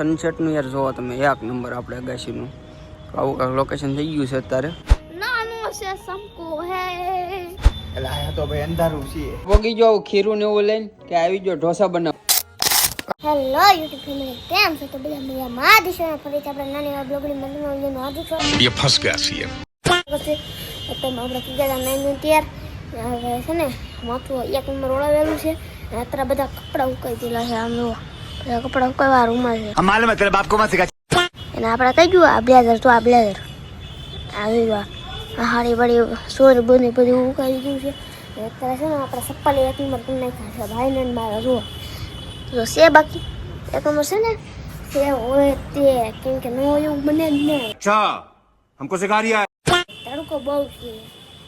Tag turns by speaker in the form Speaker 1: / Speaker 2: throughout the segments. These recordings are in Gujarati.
Speaker 1: સનસેટનું યાર જોવો તમે એક નંબર આપણે અગાશીનું. આવું કાંક લોકેશન થઈ ગયું છે અત્યારે.
Speaker 2: નાનું છે સંકો હે.
Speaker 3: એટલે આ તો ભાઈ અંધારું છે.
Speaker 1: ભોગી જો ખીરું ને એવું લઈને કે આવી જો ઢોસા બનાવ.
Speaker 2: હેલો યુટ્યુબ ફેમિલી કેમ છો? તો આપણે નાની વાર બ્લોગની મંદિરનો લઈને હાજર છો. આપણે કીધા નાઈન ત્યાર છે ને મોટું એક નંબર ઓળાવેલું છે. અત્યારે બધા કપડા ઉકાઈ દેલા છે આમ જોવા કપડા ઉકળવા રૂમમાં છે.
Speaker 3: માલુમ તેરા બાપ કો મત સિખા
Speaker 2: એને આપણે કહી દઉં આબલેઝર તો આબલેઝર આવી ગયો આ હારી બળી સોર બની બધું ઉકાળી ગયું છે. અત્યારે છે ને આપણે સપ્પા એક નંબર પણ નાખ્યા છે. ભાઈ ને મારા જુઓ. જો છે બાકી? એક નંબર છે ને? તે હોય તે કેમ કે ન હોય એવું બને જ નહીં.
Speaker 4: અચ્છા હમકો સિખા રહ્યા
Speaker 2: તડકો બહુ છે.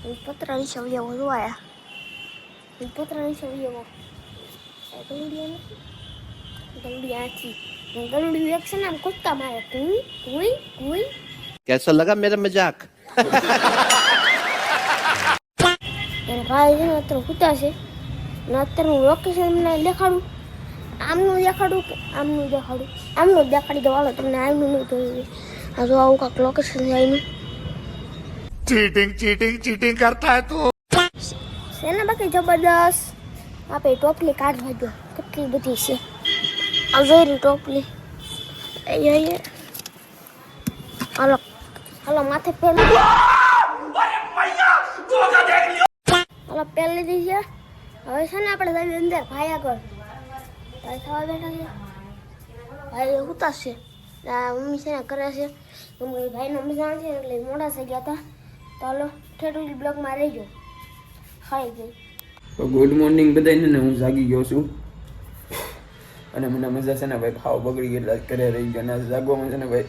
Speaker 2: હું પત્ર વિશે આવ્યો જોવાયા. હું પત્ર વિશે આવ્યો એ તો ઇન્ડિયા નથી. ગલુડિયું એક છે ને આમ કૂદકા મારે કુઈ કુઈ કુઈ
Speaker 5: कैसा लगा मेरा मजाक
Speaker 2: અને ભાઈ છે ને અત્યારે કૂતા છે ને અત્યારે હું લોકેશન તમને દેખાડું આમનું દેખાડું કે આમનું દેખાડું આમનું જ દેખાડી દો હાલો તમને આમનું નહીં જોયું આ જો આવું કાંક લોકેશન છે એનું
Speaker 4: चीटिंग चीटिंग चीटिंग करता है तू
Speaker 2: છે ને બાકી જબરદસ્ત આપણે ટોપલી કાઢવા દો કેટલી બધી છે આ જોઈ રહી ટોપલી એ એ હાલો હાલો માથે પહેલી હાલો પહેલી લીધી છે હવે છે ને આપણે જઈએ અંદર ભાઈ આગળ ભાઈ ખાવા બેઠા છે ભાઈ ઉતાર છે આ મમ્મી છે ને કરે છે મમ્મી ભાઈનો મજા છે એટલે મોડા થઈ ગયા હતા તો હાલો ઠેઠું બ્લોકમાં રહીજો ખાઈ ગઈ
Speaker 1: ગુડ મોર્નિંગ બધાને હું જાગી ગયો છું અને મને મજા છે ને ભાઈ ભાવ બગડી ગઈ ઘરે રહી ગયો અને જાગવામાં છે ને ભાઈ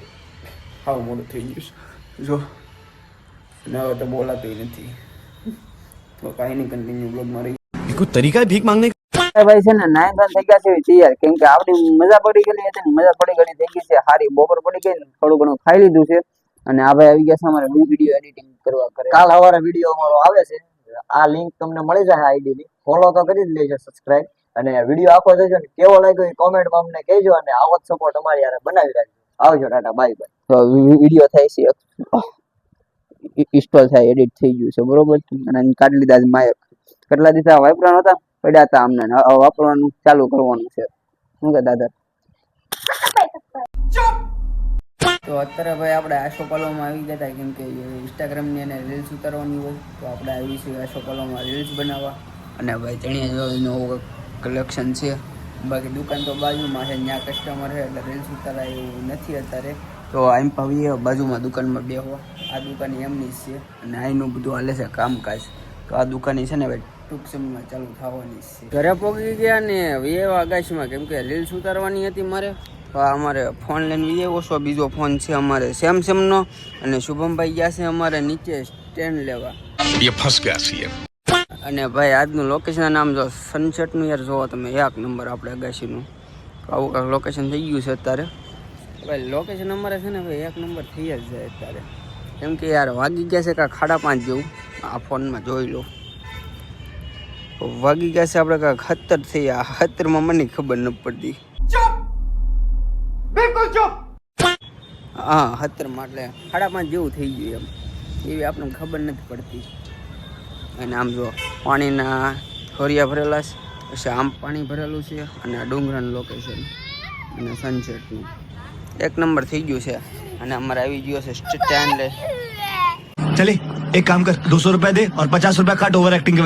Speaker 1: ભાવ મોડું થઈ ગયું જો અને હવે તો બોલાતું નથી. તો કાંઈ નહીં કન્ટિન્યુ બ્લોગમાં રહી
Speaker 5: કોઈ તરીકા ભીખ માંગને
Speaker 1: ભાઈ છે ને નાય થઈ ગયા છે યાર કેમ કે આપણી મજા પડી ગયેલી હતી મજા પડી ગયેલી થઈ ગઈ છે. હારી બપોર પડી ગઈ થોડું ઘણું ખાઈ લીધું છે. અને આ ભાઈ આવી ગયા છે અમારે વીડિયો એડિટિંગ કરવા કરે
Speaker 6: કાલ સવારે વીડિયો અમારો આવે છે. આ લિંક તમને મળી જશે આઈડીની ફોલો તો કરી જ લેજો સબસ્ક્રાઇબ અને વીડિયો આખો જોજો ને કેવો લાગ્યો એ કોમેન્ટમાં અમને કહેજો અને આવો જ સપોર્ટ અમારી યાર બનાવી રાખજો. આવજો ટાટા બાય બાય
Speaker 1: વીડિયો થાય છે. ઇન્સ્ટોલ થાય એડિટ થઈ ગયું છે. બરોબર અને કાઢી લીધા છે માયક. કેટલા દિવસ વાપરવાના હતા? પડ્યા હતા અમને વાપરવાનું ચાલુ કરવાનું છે. શું કે દાદા? તો અત્યારે ભાઈ આપણે આશો કલોમાં આવી ગયા હતા. કેમ કે ઇન્સ્ટાગ્રામની અને રીલ્સ ઉતારવાની હોય તો આપણે આવીશું આશો કલોમાં રીલ્સ બનાવવા. અને ભાઈ ચણિયા ચોળીનું કલેક્શન છે. બાકી દુકાન તો બાજુમાં છે, ત્યાં કસ્ટમર છે, એટલે રેન્જ ઉતારાય એવું નથી અત્યારે. તો આમ ભાવીએ બાજુમાં દુકાનમાં બે બેહો. આ દુકાન એમની જ છે અને આઈનું બધું હાલે છે કામકાજ. તો આ દુકાન છે ને ભાઈ, ટૂંક સમયમાં ચાલુ થવાની છે. ઘરે પહોંચી ગયા ને વિએવ આગાશમાં કેમ કે રીલ્સ ઉતારવાની હતી મારે. તો અમારે ફોન લઈને વિએવ ઓછો બીજો ફોન છે અમારે સેમસંગનો અને શુભમભાઈ ગયા છે અમારે નીચે સ્ટેન્ડ લેવા. અને ભાઈ આજનું લોકેશન નામ જો સનસેટનું યાર જોવો તમે એક નંબર આપણે અગાશીનું. આવું કાંઈક લોકેશન થઈ ગયું છે અત્યારે. ભાઈ લોકેશન અમારે છે ને ભાઈ એક નંબર થઈ જ જાય અત્યારે. કેમ કે યાર વાગી ગયા છે કાંઈક ખાડા પાંચ જેવું. આ ફોનમાં જોઈ લો. વાગી ગયા છે આપણે કાંઈક હતર થઈ આ હતરમાં મને ખબર ન પડતી. હા હતરમાં એટલે સાડા પાંચ જેવું થઈ ગયું એમ. એવી આપણને ખબર નથી પડતી. અને આમ જો પાણીના ફરિયા ભરેલા છે. પછી આમ પાણી ભરેલું છે અને આ ડુંગરાનું લોકેશન અને સનસેટનું એક નંબર થઈ ગયું છે. અને અમારે આવી ગયો છે સ્ટેન્ડ
Speaker 5: ચલે એક કામ કર દોસો રૂપિયા દે ઓર પચાસ રૂપિયા કાટ ઓવર એક્ટિંગ કે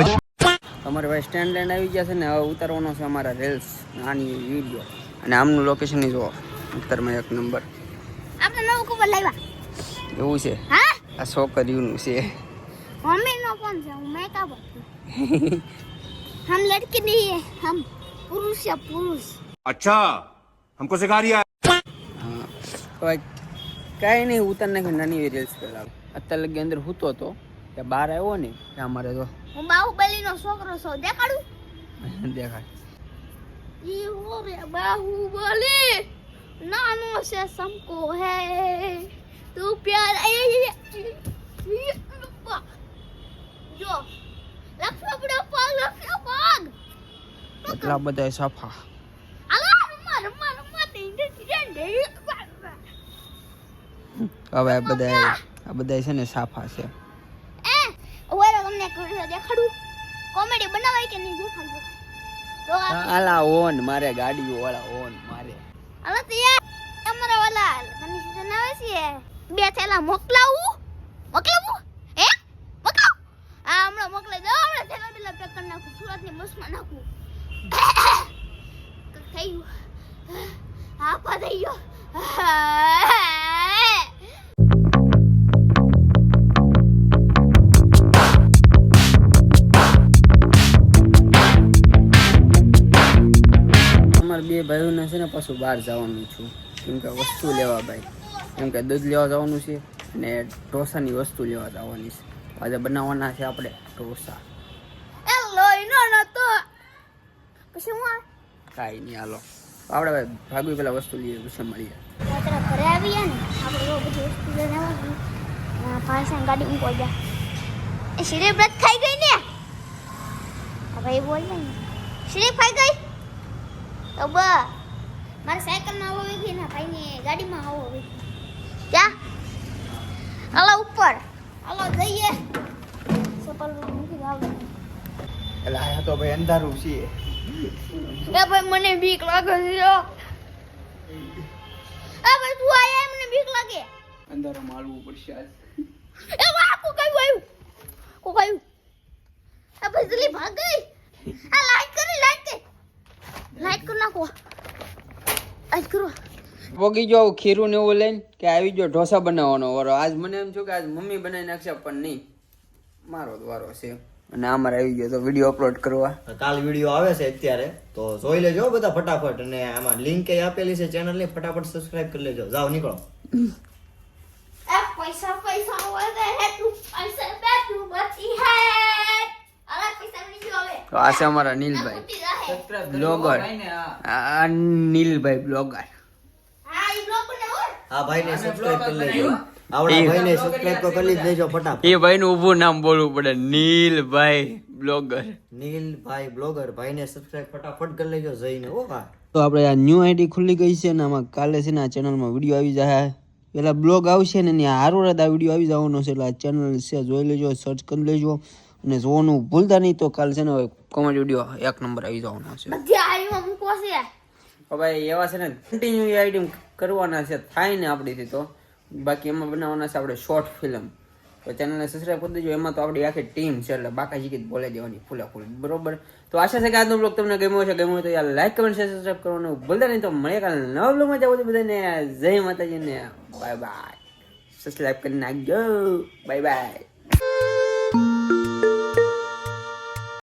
Speaker 1: અમારે ભાઈ સ્ટેન્ડ લેન્ડ આવી ગયા છે ને હવે ઉતારવાનો છે અમારા રેલ્સ નાની વીડિયો અને આમનું લોકેશન જુઓ ઉત્તરમાં એક નંબર
Speaker 2: આપણે નવું ખબર લાવ્યા.
Speaker 1: એવું છે? આ છોકરીઓનું છે.
Speaker 2: મમ્મી નો ફોન છે હું મેકઅપ हम लड़के नहीं है हम पुरुष है पुरुष
Speaker 4: अच्छा हमको सिखा रिया
Speaker 1: હા તો આ કાંઈ નહીં ઉતાર નાખી નાની એવી રીલ્સ પેલા અત્યારે લગી અંદર હૂતો હતો કે બહાર આવ્યો ને ત્યાં અમારે તો
Speaker 2: હું બાહુબલી નો છોકરો છું દેખાડું
Speaker 1: દેખાય
Speaker 2: ઈ હો રે બાહુબલી નાનો સે સમકો હે તું પ્યાર
Speaker 1: એટલા બધા સફા. હવે આ બધા આ બધા છે ને સાફા છે.
Speaker 7: એ ઓરે તમને દેખાડું કોમેડી બનાવાય કે નહીં દેખાડજો તો
Speaker 1: આલા ઓન મારે ગાડીઓ વાળા ઓન મારે.
Speaker 7: હાલો તો યાર અમારા વાલા મને સીઝન આવે છે. બે થેલા મોકલાવું? મોકલાવું? હે? મોકલાવ? આ હમણાં મોકલાઈ દો હમણાં થેલા બેલા પેક કરી નાખું સુરતની બસમાં નાખું. થઈ ગયું હા પા થઈ ગયો
Speaker 1: બે ભાઈઓને છે ને પાછું બહાર જવાનું છું. કેમ કે વસ્તુ લેવા ભાઈ. કેમ કે દૂધ લેવા જવાનું છે અને ઢોસાની વસ્તુ લેવા જવાની છે. આજે બનાવવાના છે આપણે ઢોસા.
Speaker 7: પછી હું આ
Speaker 1: કાંઈ નહીં હાલો. આપણે ભાઈ ભાગવી પેલા વસ્તુ લઈએ પછી મળીએ.
Speaker 7: યાત્રા ઘરે આવીએ ને આપણે એવો બધી વસ્તુ લઈને આવવાની આ પાછા ગાડી મૂકો જા એ શરીર બ્રેક ખાઈ ગઈ ને? ભાઈ બોલ ને. શરીર ખાઈ ગઈ? તો બ મારે સાયકલમાં આવો વેગી ને ભાઈને ગાડીમાં આવો વેગી. ક્યાં હાલો ઉપર. હાલો જઈએ. ચપ્પલ મૂકી આવ
Speaker 3: એટલે આયા તો ભાઈ અંધારું છે.
Speaker 7: એ ભાઈ મને બીક લાગે છે. એ ભાઈ તું આયા મને બીક લાગે.
Speaker 1: અંધારો માલવું પડશે આજ.
Speaker 7: એ વાહ કોકાયું કો કોકાયું એ ભાઈ જલ્દી ભાગ ગઈ. આ લાઈટ કરી લાઈટ કરી. લાઈટ કરી નાખો. આજ કરો.
Speaker 1: વગી જો ખીરું ને એવું લઈને કે આવી જો ઢોસા બનાવવાનો વારો. આજ મને એમ છું કે આજ મમ્મી બનાવી નાખશે પણ નહીં. મારો દ્વારો વારો છે. અને અમારે આવી ગયો તો વીડિયો અપલોડ કરવા.
Speaker 6: કાલ વીડિયો આવે છે અત્યારે. તો જોઈ લેજો બધા ફટાફટ. અને આમાં લિંક આપેલી છે ચેનલની ફટાફટ સબસ્ક્રાઇબ કરી લેજો. જાઓ નીકળો.
Speaker 7: પૈસા પૈસા વધે હે તું પૈસા બે તું બચી હે. અરે પૈસા નહીં જો
Speaker 1: તો આ છે અમારા નીલભાઈ. બ્લોગર આ નીલભાઈ બ્લોગર
Speaker 7: હા ઈ ને બનાવો
Speaker 6: આ ભાઈને સબસ્ક્રાઇબ કરી લેજો. આવડા ભાઈને સબસ્ક્રાઇબ તો કરી જ લેજો ફટાફટ.
Speaker 1: એ ભાઈનું ઊભું નામ બોલવું પડે. નીલભાઈ બ્લોગર.
Speaker 6: નીલભાઈ બ્લોગર. ભાઈને સબસ્ક્રાઇબ ફટાફટ કરી લેજો જઈને ઓ ભાઈ
Speaker 1: તો આપણે આ ન્યૂ આઈડી ખુલ્લી ગઈ છે ને આમાં કાલે છે ને આ ચેનલમાં વીડિયો આવી જાય. પેલા બ્લોગ આવશે ને ત્યાં હારો રાત આ વીડિયો આવી જવાનો છે એટલે આ ચેનલ છે જોઈ લેજો સર્ચ કરી લેજો. અને જોવાનું ભૂલતા નહીં તો કાલે છે ને કોમેન્ટ વીડિયો એક નંબર આવી જવાનો છે. ભાઈ એવા છે ને કન્ટિન્યુ આઈટમ કરવાના છે. થાય ને આપણીથી તો. બાકી એમાં બનાવવાના છે આપણે શોર્ટ ફિલ્મ તો ચેનલને સબસ્ક્રાઈબ કરી દેજો. એમાં તો આપણી આખી ટીમ છે એટલે બાકાજી ગીત બોલાઈ દેવાની ફૂલે ફૂલ. બરોબર? તો આશા છે કે આજનો બ્લોગ તમને ગમ્યો છે ગમ્યો તો યાર લાઈક કમેન્ટ શેર સબસ્ક્રાઈબ કરવાનું ભૂલતા નહીં. તો મળે કાલે નવા બ્લોગમાં જાવ બધાને જય માતાજી ને બાય બાય સબસ્ક્રાઈબ કરી નાખજો. Bye bye